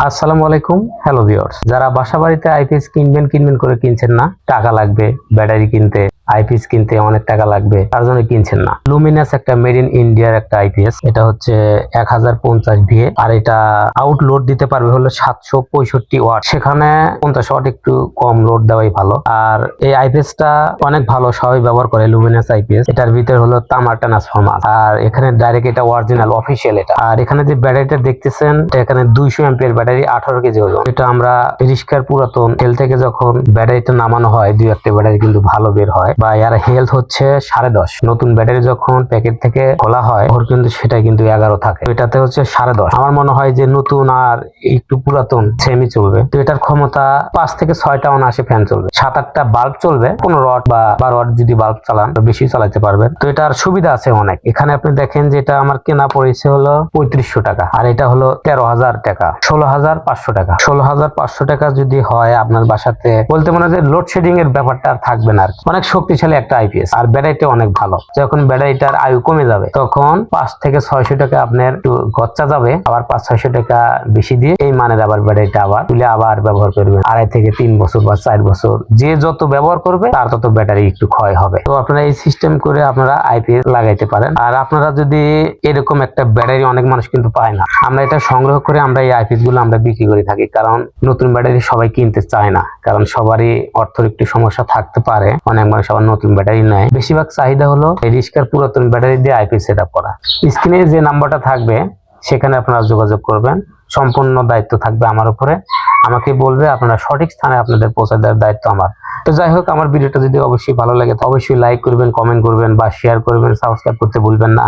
আসসালামু আলাইকুম hello viewers যারা বাসা বাড়িতে আইপিএস কিনবেন কিনবেন করে কিনছেন না, টাকা লাগবে, ব্যাটারি কিনতে আইপিএস কিনতে অনেক টাকা লাগবে, তার জন্য কিনছেন না। লুমিনাস একটা মেড ইন ইন্ডিয়ার একটা আইপিএস এটা হচ্ছে এক হাজার পঞ্চাশ ভিএ আর এটা আউট লোড দিতে পারবে হলো সাতশো পঁয়ষট্টি ওয়াট সেখানে পঞ্চাশ ওয়াট একটু কম লোড দেওয়াই ভালো। আর এই আইপিএসটা অনেক ভালো, সবাই ব্যবহার করে লুমিনাস আইপিএস এটার ভিতরে হলো তামার ট্রান্সফরমার আর এখানে ডাইরেক্ট এটা অরিজিনাল অফিসিয়াল এটা। আর এখানে যে ব্যাটারিটা দেখতেছেন এখানে দুইশো এমপিএর ব্যাটারি আঠারো কেজি ওজন। এটা আমরা রিস্কার পুরাতন তেল থেকে যখন ব্যাটারিটা নামানো হয়, দুই একটা ব্যাটারি কিন্তু ভালো বের হয়। বা এর হেলথ হচ্ছে সাড়ে দশ। নতুন ব্যাটারি যখন প্যাকেট থেকে খোলা হয়, ওর কিন্তু সেটা কিন্তু এগারো থাকে। এটাতে হচ্ছে সাড়ে দশ। আমার মনে হয় যে নতুন আর একটু পুরাতন সেমি চলবে। তো এটার ক্ষমতা পাঁচ থেকে ছয়টা অনাশে ফ্যান চলবে। সাত আটটা বাল্ব চলবে কোনো রড বা বারো ওয়াট যদি বাল্ব চালান বেশি চালাতে পারবেন। তো এটার সুবিধা আছে অনেক। এখানে আপনি দেখেন যে এটা আমার কেনা পড়েছে হলো পঁয়ত্রিশশো টাকা। আর এটা হলো তেরো হাজার টাকা। ষোলো হাজার পাঁচশো টাকা। ষোলো হাজার পাঁচশো টাকা যদি হয় আপনার বাসাতে, বলতে মনে হয় যে লোডশেডিং এর ব্যাপারটা আর থাকবে না আর কি। শক্তিশালী একটা আইপিএস আর ব্যাটারিটা অনেক ভালো। যখন ব্যাটারিটার আয়ু কমে যাবে, তখন পাঁচ থেকে ছয়শো টাকা আপনার একটু গচ্চা যাবে, আবার পাঁচ ছয়শো টাকা বেশি দিয়ে এই মানের আবার ব্যাটারিটা আবার তুলে আবার ব্যবহার করবেন। আড়াই থেকে তিন বছর বা চার বছর, যে যত ব্যবহার করবে, তার তত ব্যাটারি একটু ক্ষয় হবে। তো আপনারা এই সিস্টেম করে আপনারা আইপিএস লাগাইতে পারেন। আর আপনারা যদি এরকম একটা ব্যাটারি অনেক মানুষ কিন্তু পায় না, আমরা এটা সংগ্রহ করে আমরা এই আইপিএসগুলো আমরা বিক্রি করে থাকি, কারণ নতুন ব্যাটারি সবাই কিনতে চায় না, কারণ সবারই অর্থের একটু সমস্যা থাকতে পারে। অনেক মানুষ আবার নতুন ব্যাটারি নেয়। বেশিরভাগ চাহিদা হলো এই রিস্কার পুরাতন ব্যাটারি দিয়ে আইপি সেট করা। স্ক্রিনে যে নাম্বারটা থাকবে, সেখানে আপনারা যোগাযোগ করবেন। সম্পূর্ণ দায়িত্ব থাকবে আমার উপরে। আমাকে বলবে আপনারা সঠিক স্থানে আপনাদের পৌঁছে দেওয়ার দায়িত্ব আমার। তো যাই হোক, আমার ভিডিওটা যদি অবশ্যই ভালো লাগে, তো অবশ্যই লাইক করবেন কমেন্ট করবেন বা শেয়ার করবেন সাবস্ক্রাইব করতে ভুলবেন না।